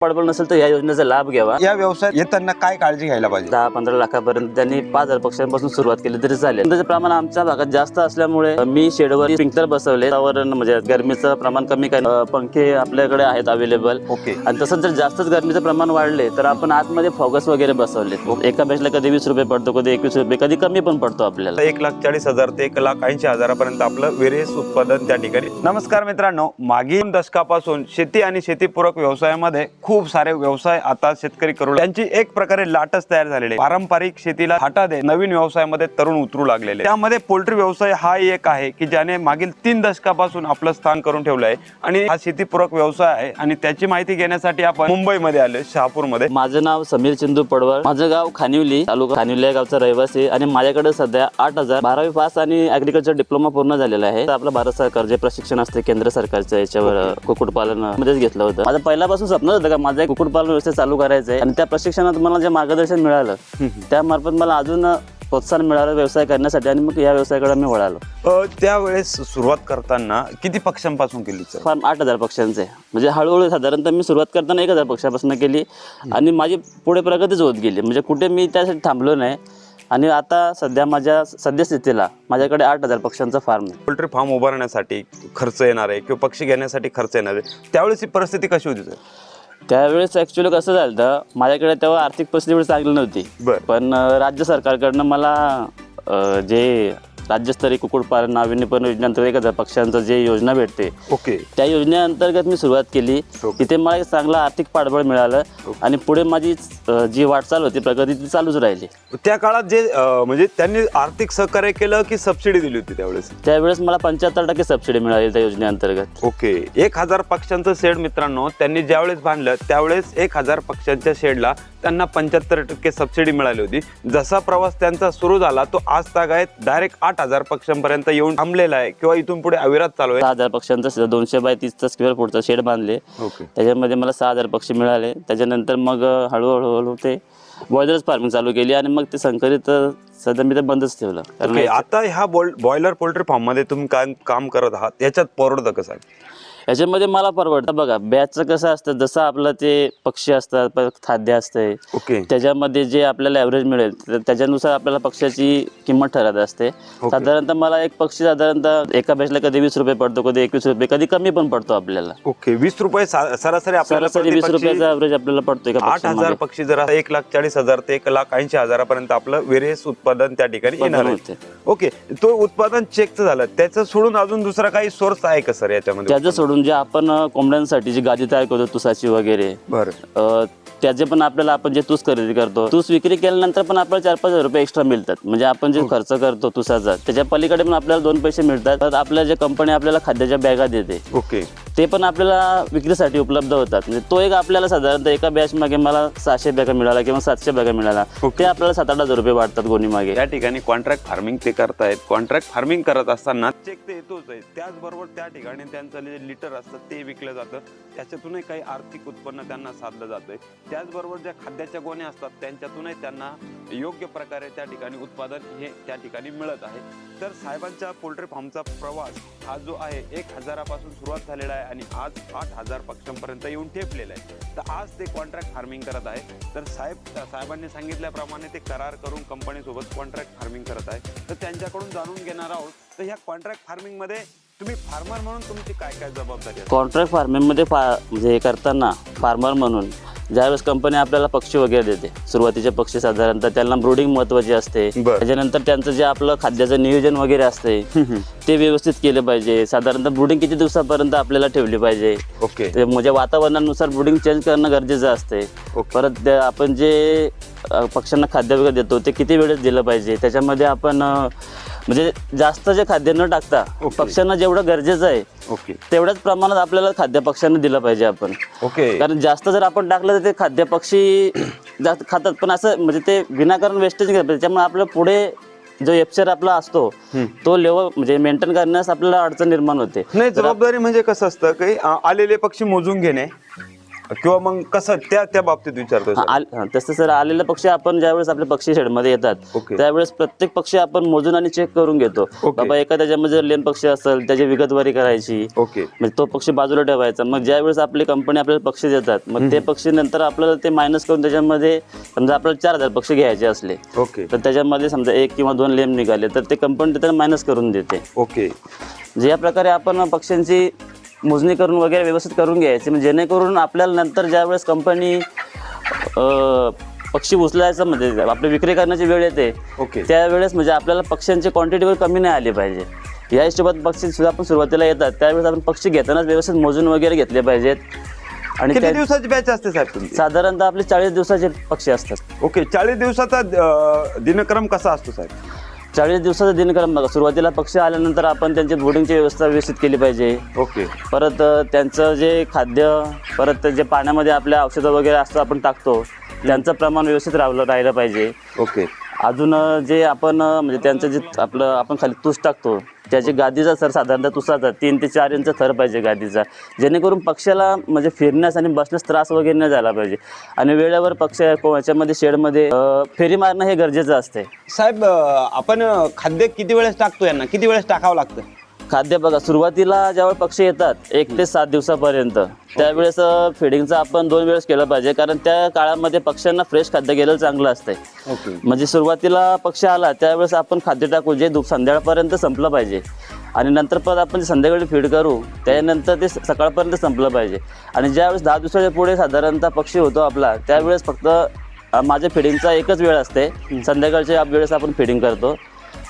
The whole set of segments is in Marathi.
पडबळ नसेल तर या योजनेचा लाभ घ्यावा. या व्यवसायात येताना काय काळजी घ्यायला पाहिजे? दहा पंधरा लाखापर्यंत त्यांनी पाच हजार पक्षांपासून सुरुवात केली तरी चालेल. त्याचं प्रमाण आमच्या भागात जास्त असल्यामुळे मी शेडवर स्प्रिंकलर बसवले. वातावरण म्हणजे गरमीचं प्रमाण कमी काय अं, पंखे आपल्याकडे आहेत अवेलेबल ओके. आणि तसंच जर जास्तच गरमीचं प्रमाण वाढले तर आपण आतमध्ये फॉगस वगैरे बसवले एका बॅचला कधी वीस रुपये पडतो कधी एकवीस रुपये कधी कमी पण पडतो आपल्याला. एक लाख चाळीस हजार ते एक लाख ऐंशी हजारापर्यंत आपलं वेरियस उत्पादन त्या ठिकाणी. नमस्कार मित्रांनो मागील दशकापासून शेती आणि शेतीपूरक व्यवसायामध्ये खूप खूप सारे व्यवसाय आता शेतकरी करू त्यांची एक प्रकारे लाटच तयार झालेली पारंपरिक शेतीला हाटा दे नवीन व्यवसायामध्ये तरुण उतरू लागलेले. त्यामध्ये पोल्ट्री व्यवसाय हा एक आहे की ज्याने मागील तीन दशकापासून आपलं स्थान करून ठेवलं आहे. आणि हा शेतीपूरक व्यवसाय आहे आणि त्याची माहिती घेण्यासाठी आपण मुंबईमध्ये आलो शहापूरमध्ये. माझं नाव समीर चिंदू पडवळ. माझं गाव खानिवली तालुका खानिवली या गावचा रहिवासी आणि माझ्याकडे सध्या आठ हजार बारावी पास आणि अग्रिकल्चर डिप्लोमा पूर्ण झालेला आहे. आपलं भारत सरकार जे प्रशिक्षण असते केंद्र सरकारचं याच्यावर कुक्कुटपालन मध्येच घेतलं होतं. माझं पहिल्यापासून स्वप्न होतं का माझं एक कुक्कुटपालन व्यवस्था चालू करायचं आहे आणि त्या प्रशिक्षणात मला जे मार्गदर्शन मिळालं त्यामार्फत मला अजून प्रोत्साहन मिळालं व्यवसाय करण्यासाठी आणि मग या व्यवसायाकडे मी वळालो. अ, त्यावेळेस सुरुवात करताना किती पक्षांपासून केली सर? फार्म आठ हजार पक्ष्यांचे म्हणजे हळूहळू साधारणतः मी सुरुवात करताना एक हजार पक्षापासून केली आणि माझी पुढे प्रगतीच होत गेली. म्हणजे कुठे मी त्यासाठी थांबलो नाही. आणि आता सध्या माझ्या सद्यस्थितीला माझ्याकडे आठ हजार पक्ष्यांचा फार्म आहे. पोल्ट्री फार्म उभारण्यासाठी खर्च येणार आहे किंवा पक्षी घेण्यासाठी खर्च येणार आहे. त्यावेळेस ही परिस्थिती कशी होती सर? त्यावेळेस ॲक्च्युली कसं झालं होतं, माझ्याकडे तेव्हा आर्थिक परिस्थिती एवढी चांगली नव्हती. बर. पण अं, राज्य सरकारकडनं मला अं, जे राज्यस्तरीय कुक्कुटपालन नाविन्यपूर्ण योजनेअंतर्गत एक हजार पक्ष्यांचं जे योजना भेटते ओके. त्या योजनेअंतर्गत मी सुरुवात केली. ओके. तिथे मला एक चांगलं आर्थिक पाठबळ मिळालं आणि पुढे माझी अं, जी वाटचाल होती प्रगती ती चालूच राहिली. त्या काळात जे अ, म्हणजे त्यांनी आर्थिक सहकार्य केलं की सबसिडी दिली होती त्यावेळेस? त्यावेळेस मला पंच्याहत्तर टक्के सबसिडी मिळाली त्या योजनेअंतर्गत. ओके. एक हजार पक्ष्यांचं शेड मित्रांनो त्यांनी ज्यावेळेस बांधलं त्यावेळेस एक हजार पक्ष्यांच्या शेडला त्यांना पंच्याहत्तर टक्के सबसिडी मिळाली होती. जसा प्रवास त्यांचा सुरू झाला तो आज तागायत डायरेक्ट आठ हजार पक्ष्यांपर्यंत येऊन थांबलेला आहे किंवा इथून पुढे अविरात चालू आहे. सहा हजार पक्ष्यांचं दोनशे बाय तीसचा स्क्वेअर फूटचं शेड बांधले. ओके. त्याच्यामध्ये मला सहा हजार पक्षी मिळाले. त्याच्यानंतर मग हळूहळू हळू ते बॉयलर्स फार्मिंग चालू केली आणि मग ते संकरित सध्या मी ते बंदच ठेवलं. कारण ओके आता ह्या बॉयलर पोल्ट्री फार्ममध्ये तुम्ही काय काम करत आहात? याच्यात परवडतं कसं आहे याच्यामध्ये मला परवडतं. बघा बॅचचं कसं असतं जसं आपलं ते पक्षी असतात खाद्य असतंय. ओके. त्याच्यामध्ये जे आपल्याला ॲव्हरेज मिळेल तर त्याच्यानुसार आपल्याला पक्षाची किंमत ठरत असते. साधारणतः मला एक पक्षी साधारणतः एका बॅचला कधी वीस रुपये पडतो कधी एकवीस रुपये कधी कमी पण पडतो आपल्याला. ओके. वीस रुपये सरासरी आपल्याला सरासरी वीस रुपयाचा ॲव्हरेज आपल्याला पडतो एका आठ हजार पक्षी जर एक लाख चाळीस हजार ते एक लाख ऐंशी हजारापर्यंत आपलं वेरियस उत्पादन त्या ठिकाणी येणार होते. ओके. तो उत्पादन चेकचं झालं. त्याचं सोडून अजून दुसरा काही सोर्स आहे का सर याच्यामध्ये त्याचं सोडून जे आपण कोंबड्यांसाठी जी गादी तयार करतो तुसाची वगैरे बरं. त्याचे पण आपल्याला आपण जे तूस खरेदी करतो तूस विक्री केल्यानंतर पण आपल्याला चार पाच हजार रुपये एक्स्ट्रा मिळतात. म्हणजे आपण जे खर्च करतो तुसाचा त्याच्या पलीकडे पण आपल्याला दोन पैसे मिळतात. तर आपल्या जे कंपनी आपल्याला खाद्याच्या बॅगा देते. ओके. ते पण आपल्याला विक्रीसाठी उपलब्ध होतात. म्हणजे तो एक आपल्याला साधारणतः एका बॅच मागे मला सहाशे बॅगा मिळाला किंवा सातशे बॅगा मिळाला. ते आपल्याला सात आठ हजार रुपये वाटतात गोणी मागे या ठिकाणी कॉन्ट्रॅक्ट फार्मिंग ते करतायत. कॉन्ट्रॅक्ट फार्मिंग करत असताना चेक ते येतोच आहे. त्याचबरोबर त्या ठिकाणी त्यांचं जे लिटर असतं ते विकलं जातं. त्याच्यातूनही काही आर्थिक उत्पन्न त्यांना साधलं जातंय. त्याचबरोबर ज्या खाद्याच्या गोण्या असतात त्यांच्यातूनही त्यांना योग्य प्रकारे त्या ठिकाणी उत्पादन हे त्या ठिकाणी मिळत आहे. तर साहेबांच्या पोल्ट्री फार्मचा प्रवास हा जो आहे एक हजारापासून सुरुवात झालेला आहे आणि आज आठ हजार पक्षांपर्यंत येऊन ठेपलेलं आहे. तर आज ते कॉन्ट्रॅक्ट फार्मिंग करत आहे. तर साहेब साहेबांनी सांगितल्याप्रमाणे ते करार करून कंपनीसोबत कॉन्ट्रॅक्ट फार्मिंग करत आहे. तर त्यांच्याकडून जाणून घेणार आहोत. तर ह्या कॉन्ट्रॅक्ट फार्मिंगमध्ये तुम्ही फार्मर म्हणून तुमची काय काय जबाबदारी कॉन्ट्रॅक्ट फार्मिंगमध्ये फा म्हणजे हे करताना फार्मर म्हणून ज्यावेळेस कंपनी आपल्याला पक्षी वगैरे देते सुरुवातीचे पक्षी साधारणतः त्यांना ब्रोडिंग महत्वाची असते. बरं. त्याच्यानंतर त्यांचं जे आपलं खाद्याचं नियोजन वगैरे असते ते व्यवस्थित केले पाहिजे. साधारणतः ब्रुडिंग किती दिवसापर्यंत आपल्याला ठेवली पाहिजे? ओके. ते म्हणजे वातावरणानुसार ब्रुडिंग चेंज करणं गरजेचं असते. ओके. परत ते आपण जे अ, पक्ष्यांना खाद्य वगैरे देतो ते किती वेळेस दिलं पाहिजे? त्याच्यामध्ये आपण अ, म्हणजे जास्त जे खाद्य न टाकता. पक्ष्यांना जेवढं गरजेचं आहे ओके. तेवढ्याच प्रमाणात आपल्याला खाद्य पक्ष्यांना दिलं पाहिजे आपण. ओके. कारण जास्त जर आपण टाकलं तर ते खाद्य पक्षी जास्त खातात. पण असं म्हणजे ते विनाकारण वेस्टेज करायचं. त्याच्यामुळे आपलं पुढे जो एप्चर आपला असतो तो लेवल म्हणजे मेंटेन करण्यास आपल्याला अडचण निर्माण होते. नाही जबाबदारी म्हणजे कसं असतं की आ- आलेले पक्षी मोजून घेणे किंवा मग कसं त्या त्या बाबतीत विचारतोय हा, सर. आल- हा, तसं सर आलेले पक्षी आपण ज्यावेळेस आपले पक्षी शेडमध्ये येतात ओके. त्यावेळेस प्रत्येक पक्षी आपण मोजून आणि चेक करून घेतो. ओके. बाबा एका त्याच्यामध्ये जर लेन पक्षी असेल त्याची विगतवारी करायची. ओके. म्हणजे तो पक्षी बाजूला ठेवायचा. मग ज्यावेळेस आपली कंपनी आपल्याला पक्षी देतात मग ते पक्षी नंतर आपल्याला ते मायनस करून त्याच्यामध्ये समजा आपल्याला चार हजार पक्षी घ्यायचे असले ओके. तर त्याच्यामध्ये समजा एक किंवा दोन लेम निघाले तर ते कंपनी त्याला मायनस करून देते. ओके. म्हणजे या प्रकारे आपण पक्ष्यांची मोजणी करून वगैरे व्यवस्थित करून घ्यायची. म्हणजे जेणेकरून आपल्याला नंतर ज्यावेळेस कंपनी पक्षी उचलायचं म्हणजे आपली विक्री करण्याची वेळ येते ओके त्यावेळेस म्हणजे आपल्याला पक्ष्यांची क्वांटिटी कमी नाही आली पाहिजे. या हिशोबात पक्षी सुद्धा आपण सुरुवातीला येतात. त्यावेळेस आपण पक्षी घेतानाच व्यवस्थित मोजून वगैरे घेतले पाहिजेत. आणि किती दिवसाची बॅच असते साहेब तुमची? साधारणतः आपले चाळीस दिवसाचे पक्षी असतात. ओके चाळीस दिवसाचा दिनक्रम कसा असतो साहेब? चाळीस दिवसाचा दिनक्रम बघा. सुरुवातीला पक्षी आल्यानंतर आपण त्यांची बोर्डिंगची व्यवस्था व्यवस्थित केली पाहिजे. ओके. परत त्यांचं जे खाद्य परत जे पाण्यामध्ये आपल्या औषधं वगैरे असतं आपण टाकतो त्यांचं प्रमाण व्यवस्थित राहिलं राहिलं पाहिजे. ओके. अजून जे आपण म्हणजे त्यांचं जे आपलं आपण खाली तुस टाकतो त्याची गादीचा सर साधारणतः तुसाचा तीन ते चार इंच थर पाहिजे गादीचा. जेणेकरून पक्षाला म्हणजे फिरण्यास आणि बसण्यास त्रास वगैरे नाही झाला पाहिजे. आणि वेळेवर पक्ष याच्यामध्ये शेडमध्ये फेरी मारणं हे गरजेचं असते साहेब आपण खाद्य किती वेळेस टाकतो यांना? किती वेळेस टाकावं लागतं? खाद्य बघा सुरुवातीला ज्यावेळेस पक्षी येतात एक ते सात दिवसापर्यंत त्यावेळेस फिडिंगचं आपण दोन वेळेस केलं पाहिजे कारण त्या काळामध्ये पक्ष्यांना फ्रेश खाद्य गेलेलं चांगलं असतंय. ओके. म्हणजे सुरुवातीला पक्षी आला त्यावेळेस आपण खाद्य टाकू जे दुप संध्याकाळपर्यंत संपलं पाहिजे. आणि नंतर परत आपण संध्याकाळी फीड करू त्यानंतर ते सकाळपर्यंत संपलं पाहिजे. आणि ज्यावेळेस दहा दिवसाच्या पुढे साधारणतः पक्षी होतो आपला त्यावेळेस फक्त माझ्या फिडिंगचा एकच वेळ असते. संध्याकाळच्या वेळेस आपण फिडिंग करतो.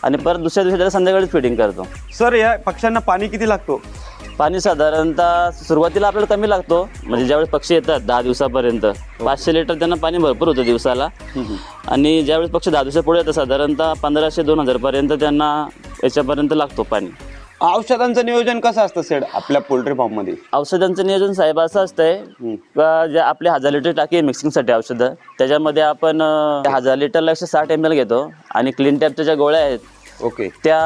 आणि परत दुसऱ्या दिवशी त्याला संध्याकाळीच फिडिंग करतो. सर या पक्ष्यांना पाणी किती लागतो? पाणी साधारणतः सुरुवातीला आपल्याला कमी लागतो. म्हणजे ज्यावेळेस पक्षी येतात दहा दिवसापर्यंत. पाचशे लिटर त्यांना पाणी भरपूर होतं दिवसाला. आणि ज्यावेळेस पक्षी दहा दिवसा पुढे येतात साधारणतः पंधराशे दोन हजारपर्यंत त्यांना याच्यापर्यंत लागतो पाणी. औषधांचं नियोजन कसं असतं सेड आपल्या पोल्ट्री फार्ममध्ये औषधांचं नियोजन साहेब असं असतंय का जे आपले हजार लिटर टाकी आहे मिक्सिंगसाठी औषधं त्याच्यामध्ये आपण अं, हजार लिटरला एकशे साठ एम एल घेतो आणि क्लीन टॅपच्या ज्या गोळ्या आहेत ओके. त्या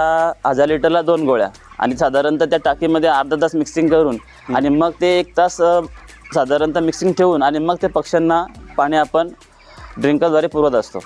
हजार लिटरला दोन गोळ्या. आणि साधारणतः त्या टाकीमध्ये अर्धा तास मिक्सिंग करून आणि मग ते एक तास अ, साधारणतः मिक्सिंग ठेवून आणि मग ते पक्ष्यांना पाणी आपण ड्रिंकरद्वारे पुरवत असतो.